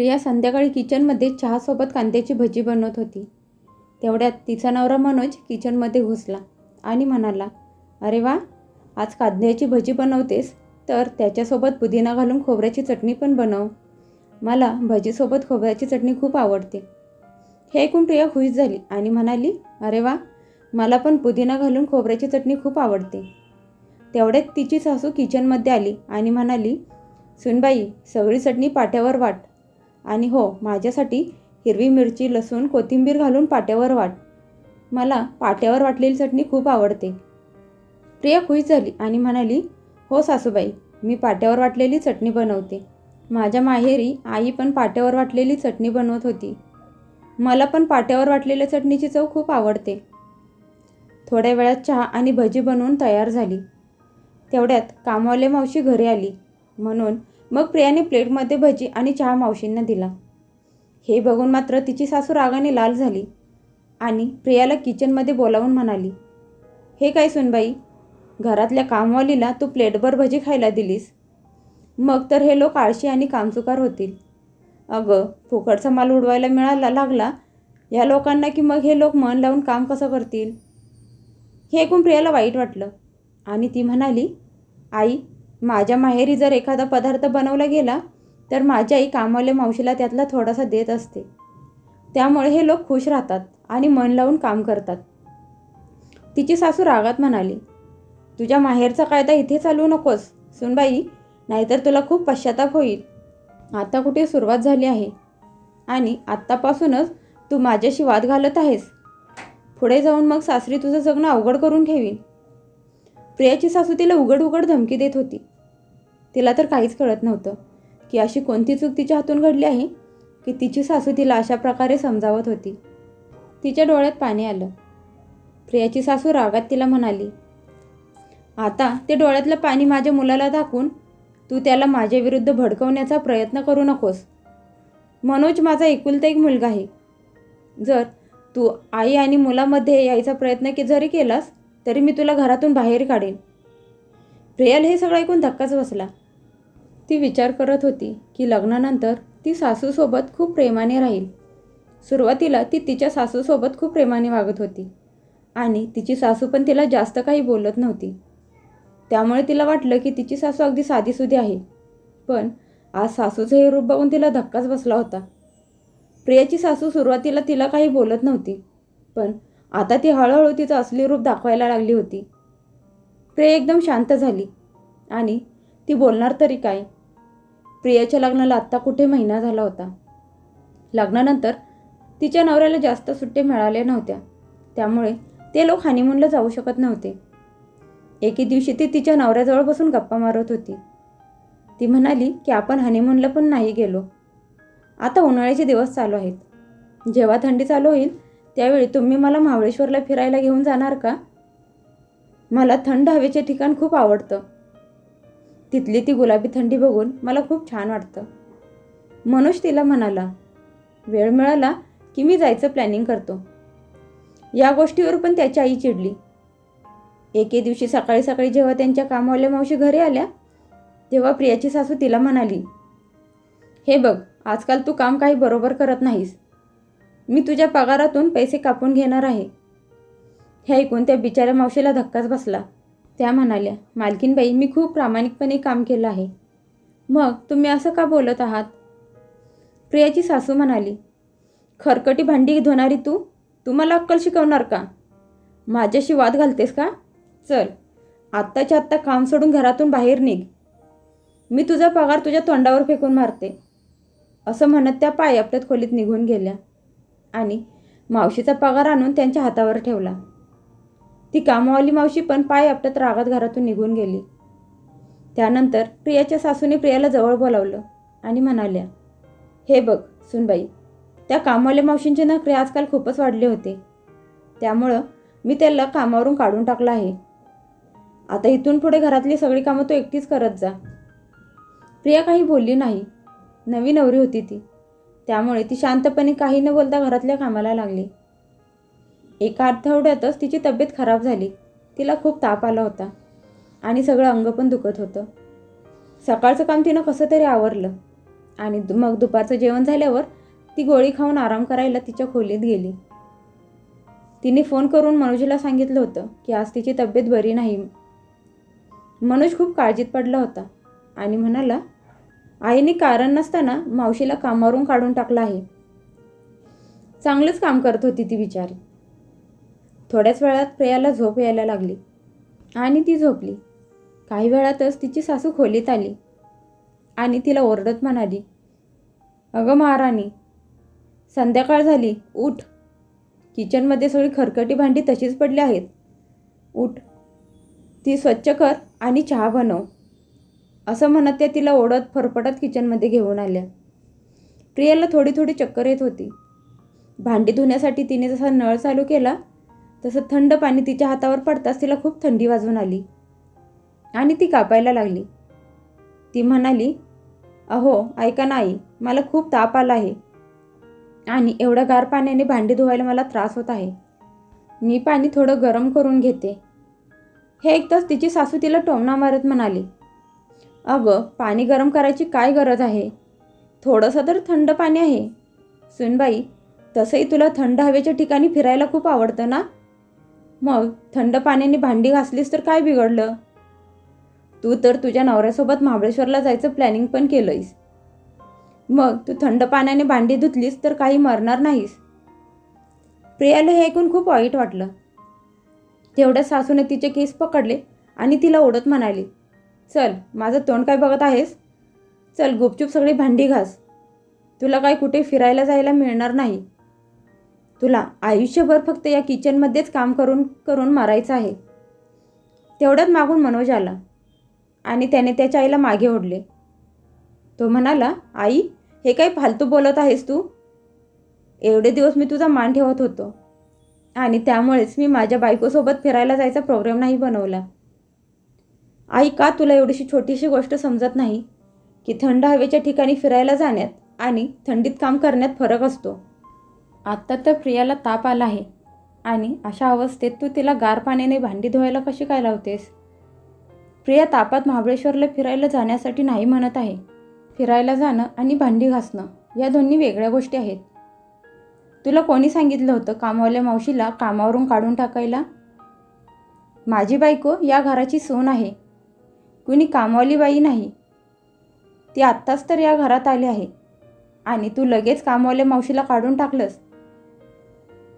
प्रिया संध्याकाळी किचनमध्ये चहासोबत कांद्याची भजी बनवत होती. तेवढ्यात तिचा नवरा मनोज किचनमध्ये घुसला आणि म्हणाला अरे वा आज कांद्याची भजी बनवतेस तर त्याच्यासोबत पुदिना घालून खोबऱ्याची चटणी पण बनव. मला भजीसोबत खोबऱ्याची चटणी खूप आवडते. हे ऐकून प्रिया खुश झाली आणि म्हणाली अरे वा मला पण पुदिना घालून खोबऱ्याची चटणी खूप आवडते. तेवढ्यात तिची सासू किचनमध्ये आली आणि म्हणाली सुनबाई सगळी चटणी पाट्यावर वाट. आणि हो माझ्यासाठी हिरवी मिरची लसूण कोथिंबीर घालून पाट्यावर वाट. मला पाट्यावर वाटलेली चटणी खूप आवडते. प्रिया खुश झाली आणि म्हणाली हो सासूबाई मी पाट्यावर वाटलेली चटणी बनवते. माझ्या माहेरी आई पण पाट्यावर वाटलेली चटणी बनवत होती. मला पण पाट्यावर वाटलेल्या चटणीची चव खूप आवडते. थोड्या वेळात चहा आणि भजी बनवून तयार झाली. तेवढ्यात कामवाले मावशी घरी आली. म्हणून मग प्रियाने प्लेटमध्ये भजी आणि चहा मावशींना दिला. हे बघून मात्र तिची सासू रागाने लाल झाली आणि प्रियाला किचनमध्ये बोलावून म्हणाली हे काय सुनबाई घरातल्या कामवालीला तू प्लेटभर भजी खायला दिलीस? मग तर हे लोक आळशी आणि कामचुकार होतील. अगं फुकटचा माल उडवायला मिळाला लागला या लोकांना की मग हे लोक मन लावून काम कसं करतील? हे ऐकून प्रियाला वाईट वाटलं आणि ती म्हणाली आई माझ्या माहेरी जर एखादा पदार्थ बनवला गेला तर माझी आई कामाले मावशीला त्यातला थोडासा देत असते. त्यामुळे हे लोक खुश राहतात आणि मन लावून काम करतात. तिची सासू रागात म्हणाली तुझ्या माहेरचा कायदा इथे चालू नकोस सुनबाई. नाहीतर तुला खूप पश्चाताप होईल. आता कुठे सुरुवात झाली आहे? आणि आत्तापासूनच तू माझ्याशी वाद घालत आहेस. पुढे जाऊन मग सासरी तुझं जगणं अवघड करून ठेवीन. प्रियाची सासू तिला उघड उघड धमकी देत होती. तिला तर काहीच कळत नव्हतं की अशी कोणती चूक तिच्या हातून घडली आहे की तिची सासू तिला अशा प्रकारे समजावत होती. तिच्या डोळ्यात पाणी आलं. प्रियाची सासू रागात तिला म्हणाली आता ते डोळ्यातलं पाणी माझ्या मुलाला दाखवून तू त्याला माझ्या विरुद्ध भडकवण्याचा प्रयत्न करू नकोस. मनोज माझा एकुलता एक मुलगा आहे. जर तू आई आणि मुलामध्ये यायचा प्रयत्न के जरी केलास तरी मी तुला घरातून बाहेर काढेन. प्रियाला हे सगळं ऐकून धक्काच बसला. ती विचार करत होती की लग्नानंतर ती सासूसोबत खूप प्रेमाने राहील. सुरुवातीला ती तिच्या सासूसोबत खूप प्रेमाने वागत होती आणि तिची सासू पण तिला जास्त काही बोलत नव्हती. त्यामुळे तिला वाटलं की तिची सासू अगदी साधीसुधी आहे. पण आज सासूचं हे रूप बघून तिला धक्काच बसला होता. प्रियाची सासू सुरुवातीला तिला काही बोलत नव्हती पण आता ती हळूहळू तिचं असली रूप दाखवायला लागली होती. प्रिया एकदम शांत झाली आणि ती बोलणार तरी काय? प्रियाच्या लग्नाला आत्ता कुठे महिना झाला होता? लग्नानंतर तिच्या नवऱ्याला जास्त सुट्टे मिळाल्या नव्हत्या. त्यामुळे ते लोक हनीमूनला जाऊ शकत नव्हते. एके दिवशी ती तिच्या नवऱ्याजवळ बसून गप्पा मारत होती. ती म्हणाली की आपण हनीमूनला पण नाही गेलो. आता उन्हाळ्याचे दिवस चालू आहेत. जेव्हा थंडी चालू होईल त्यावेळी तुम्ही मला महाबळेश्वरला फिरायला घेऊन जाणार का? मला थंड हवेचे ठिकाण खूप आवडतं. तिथली ती गुलाबी थंडी बघून मला खूप छान वाटतं. मनोज तिला म्हणाला वेळ मिळाला की मी जायचं प्लॅनिंग करतो. या गोष्टीवर पण त्याची आई चिडली. एके दिवशी सकाळी सकाळी जेव्हा त्यांच्या कामवाल्या मावशी घरी आल्या तेव्हा प्रियाची सासू तिला म्हणाली हे बघ आजकाल तू काम काही बरोबर करत नाहीस. मी तुझ्या पगारातून पैसे कापून घेणार आहे. हे ऐकून त्या बिचाऱ्या मावशीला धक्काच बसला. त्या म्हणाल्या मालकीनबाई मी खूप प्रामाणिकपणे काम केलं आहे. मग तुम्ही असं का बोलत आहात? प्रियाची सासू म्हणाली खरकटी भांडी धुणारी तू? तुम्हाला अक्कल शिकवणार का? माझ्याशी वाद घालतेस का? चल आत्ताच्या आत्ता काम सोडून घरातून बाहेर निघ. मी तुझा पगार तुझ्या तोंडावर फेकून मारते. असं म्हणत त्या पाय आपल्यात खोलीत निघून गेल्या आणि मावशीचा पगार आणून त्यांच्या हातावर ठेवला. ती कामवाली मावशी पण पाय आपटत रागात घरातून निघून गेली. त्यानंतर प्रियाच्या सासूने प्रियाला जवळ बोलावलं आणि म्हणाल्या हे बघ सुनबाई त्या कामवाल्या मावशींचे नखरे आजकाल खूपच वाढले होते. त्यामुळं मी त्याला कामावरून काढून टाकलं आहे. आता इथून पुढे घरातली सगळी कामं तो एकटीच करत जा. प्रिया काही बोलली नाही. नवी नवरी होती ती. त्यामुळे ती शांतपणे काही न बोलता घरातल्या कामाला लागली. एका आठवड्यातच तिची तब्येत खराब झाली. तिला खूप ताप आला होता आणि सगळं अंग पण दुखत होतं. सकाळचं काम तिनं कसं तरी आवरलं आणि दु- मग दुपारचं जेवण झाल्यावर ती गोळी खाऊन आराम करायला तिच्या खोलीत गेली. तिने फोन करून मनोजला सांगितलं होतं की आज तिची तब्येत बरी नाही. मनोज खूप काळजीत पडला होता आणि म्हणाला आईने कारण नसताना मावशीला कामावरून काढून टाकलं आहे. चांगलंच काम करत होती ती बिचारी. थोड्याच वेळात प्रियाला झोप यायला लागली. आणि ती झोपली. काही वेळातच तिची सासू खोलीत आली. आणि तिला ओरडत म्हणाली अगं महाराणी संध्याकाळ झाली. उठ. किचनमध्ये सगळी खरकटी भांडी तशीच पडली आहेत. उठ. ती स्वच्छ कर आणि चहा बनव. असं म्हणत त्या तिला ओढत फरफटत किचनमध्ये घेऊन आल्या. प्रियाला थोडी थोडी चक्कर येत होती. भांडी धुण्यासाठी तिने जसा नळ चालू केला तसं थंड पाणी तिच्या हातावर पडताच तिला खूप थंडी वाजून आली. आणि ती कापायला लागली. ती म्हणाली अहो ऐका नाही मला खूप ताप आला आहे. आणि एवढ्या गार पाण्याने भांडी धुवायला मला त्रास होत आहे. मी पाणी थोडं गरम करून घेते. हे ऐकताच तिची सासू तिला टोमणा मारत म्हणाली अगं पाणी गरम करायची काय गरज आहे? थोडंसं तर थंड पाणी आहे. सुनबाई तसंही तुला थंड हवेच्या ठिकाणी फिरायला खूप आवडतं ना? मग थंड पाण्याने भांडी घासलीस तर काय बिघडलं? तू तर तुझ्या नवऱ्यासोबत महाबळेश्वरला जायचं प्लॅनिंग पण केलंयस. मग तू थंड पाण्याने भांडी धुतलीस तर काही मरणार नाहीस. प्रियाला हे ऐकून खूप वाईट वाटलं. तेवढ्या सासूने तिचे केस पकडले आणि तिला ओढत म्हणाली चल माझं तोंड काय बघत आहेस? चल गुपचूप सगळी भांडी घास. तुला काय कुठे फिरायला जायला मिळणार नाही. तुला आयुष्यभर फक्त या किचनमध्येच काम करून करून मारायचं आहे. तेवढ्यात मागून मनोज आला आणि त्याने त्याच्या आईला मागे ओढले. तो म्हणाला आई हे काही फालतू बोलत आहेस तू? एवढे दिवस मी तुझा मान ठेवत होतो आणि त्यामुळेच मी माझ्या बायकोसोबत फिरायला जायचा प्रोग्राम नाही बनवला. आई का तुला एवढीशी छोटीशी गोष्ट समजत नाही? की थंड हवेच्या ठिकाणी फिरायला जाण्यात आणि थंडीत काम करण्यात फरक असतो. आत्ता तर प्रियाला ताप आला आहे. आणि अशा अवस्थेत तू तिला गार पाण्याने भांडी धुवायला कशी काय लावतेस? प्रिया तापात महाबळेश्वरला फिरायला जाण्यासाठी नाही म्हणत आहे. फिरायला जाणं आणि भांडी घासणं या दोन्ही वेगळ्या गोष्टी आहेत. तुला कोणी सांगितलं होतं कामावल्या मावशीला कामावरून काढून टाकायला? माझी बायको या घराची सून आहे. कुणी कामवाली बाई नाही. ती आत्ताच तर या घरात आली आहे. आणि तू लगेच कामवाल्या मावशीला काढून टाकलंस.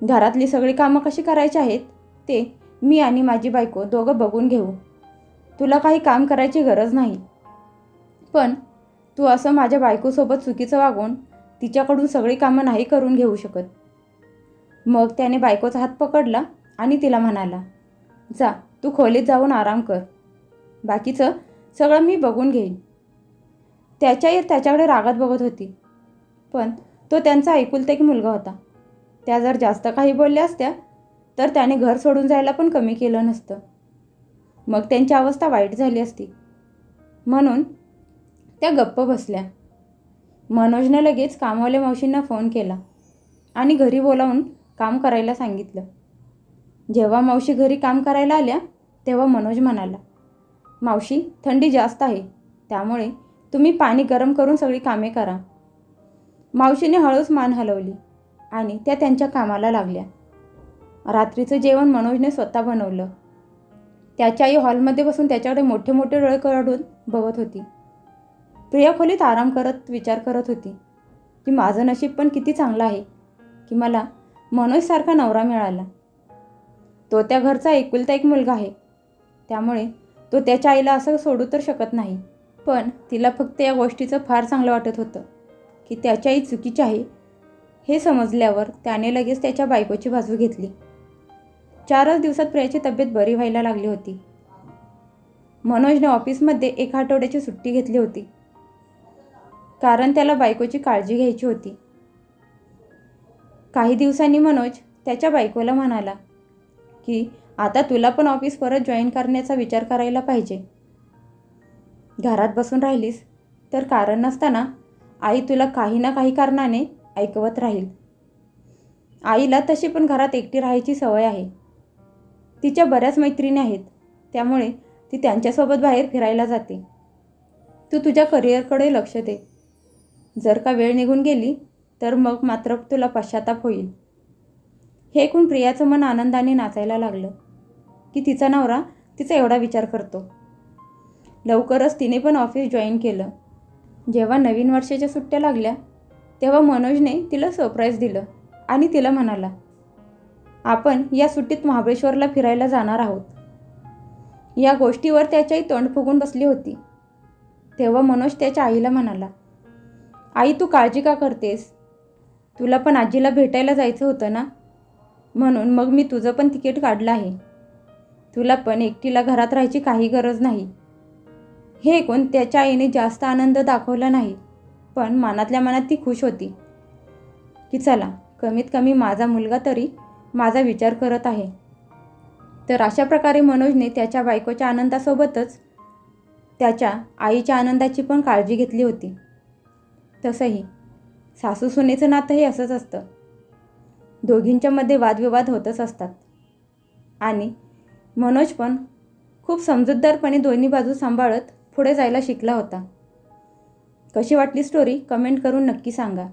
घरातली सगळी कामं कशी करायची आहेत? ते मी आणि माझी बायको दोघं बघून घेऊ. तुला काही काम करायची गरज नाही. पण तू असं माझ्या बायकोसोबत चुकीचं वागून तिच्याकडून सगळी कामं नाही करून घेऊ शकत. मग त्याने बायकोचा हात पकडला आणि तिला म्हणाला जा तू खोलीत जाऊन आराम कर. बाकीचं सगळं मी बघून घेईन. त्याच्या त्याच्याकडे रागात बघत होती. पण तो त्यांचा ऐकुलता एक मुलगा होता. त्या जर जास्त काही बोलल्या असत्या तर त्याने घर सोडून जायला पण कमी केलं नसतं. मग त्यांची अवस्था वाईट झाली असती. म्हणून त्या गप्प बसल्या. मनोजनं लगेच कामवाल्या मावशींना फोन केला आणि घरी बोलावून काम करायला सांगितलं. जेव्हा मावशी घरी काम करायला आल्या तेव्हा मनोज म्हणाला मावशी थंडी जास्त आहे त्यामुळे तुम्ही पाणी गरम करून सगळी कामे करा. मावशीने हळूच मान हलवली. आणि त्या त्यांच्या कामाला लागल्या. रात्रीचं जेवण मनोजने स्वतः बनवलं. त्याच्या आई हॉलमध्ये बसून त्याच्याकडे मोठे मोठे डोळे काढून बघत होती. प्रिया खोलीत आराम करत विचार करत होती की माझं नशीब पण किती चांगलं आहे की मला मनोजसारखा नवरा मिळाला. तो त्या घरचा एकुलता एक मुलगा आहे. त्यामुळे तो त्याच्या आईला असं सोडू तर शकत नाही. पण तिला फक्त या गोष्टीचं फार चांगलं वाटत होतं की त्याची आई चुकीची आहे हे समजल्यावर त्याने लगेच त्याच्या बायकोची बाजू घेतली. चारच दिवसात प्रियाची तब्येत बरी व्हायला लागली होती. मनोजने ऑफिसमध्ये एक आठवड्याची सुट्टी घेतली होती. कारण त्याला बायकोची काळजी घ्यायची होती. काही दिवसांनी मनोज त्याच्या बायकोला म्हणाला की आता तुला पण ऑफिस परत जॉईन करण्याचा विचार करायला पाहिजे. घरात बसून राहिलीस तर कारण नसताना आई तुला काही ना काही कारणाने ऐकवत राहील. आईला तशी पण घरात एकटी राहायची सवय आहे. तिच्या बऱ्याच मैत्रिणी आहेत. त्यामुळे ती त्यांच्यासोबत बाहेर फिरायला जाते. तू तुझ्या करिअरकडे लक्ष दे. जर का वेळ निघून गेली तर मग मात्र तुला पश्चाताप होईल. हे ऐकून प्रियाचं मन आनंदाने नाचायला लागलं. की तिचा नवरा तिचा एवढा विचार करतो. लवकरच तिने पण ऑफिस जॉईन केलं. जेव्हा नवीन वर्षाच्या सुट्ट्या लागल्या तेव्हा मनोजने तिला सरप्राईज दिलं आणि तिला म्हणाला आपण या सुट्टीत महाबळेश्वरला फिरायला जाणार आहोत. या गोष्टीवर त्याच्याही तोंड फुगून बसली होती. तेव्हा मनोज त्याच्या आईला म्हणाला आई तू काळजी का करतेस? तुला पण आजीला भेटायला जायचं होतं ना? म्हणून मग मी तुझं पण तिकीट काढलं आहे. तुला पण एकटीला घरात राहायची काही गरज नाही. हे ऐकून त्याच्या आईने जास्त आनंद दाखवला नाही. पण मनातल्या मनात ती खुश होती. की चला कमीत कमी माझा मुलगा तरी माझा विचार करत आहे. तर अशा प्रकारे मनोजने त्याच्या बायकोच्या आनंदासोबतच त्याच्या आईच्या आनंदाची पण काळजी घेतली होती. तसंही सासू सुनेचं नातं हे असंच असतं. दोघींच्यामध्ये वादविवाद होतच असतात. आणि मनोज पण खूप समजूतदारपणे दोन्ही बाजू सांभाळत पुढे जायला शिकला होता. कशी वाटली स्टोरी कमेंट करून नक्की सांगा.